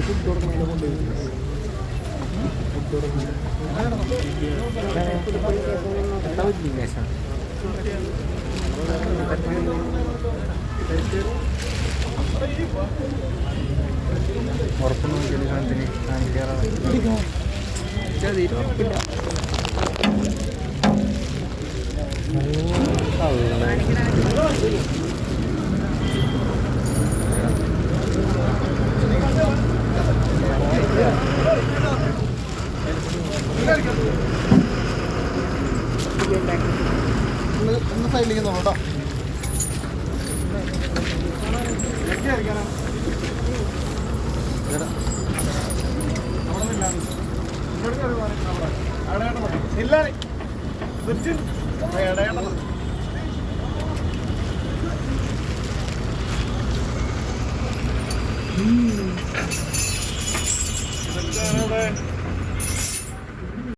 Walaupun jadi santri Anjir Jadi Oh Kalau ഒന്ന് ഒന്ന് സൈഡിലേക്ക് നോക്കാം ഇല്ല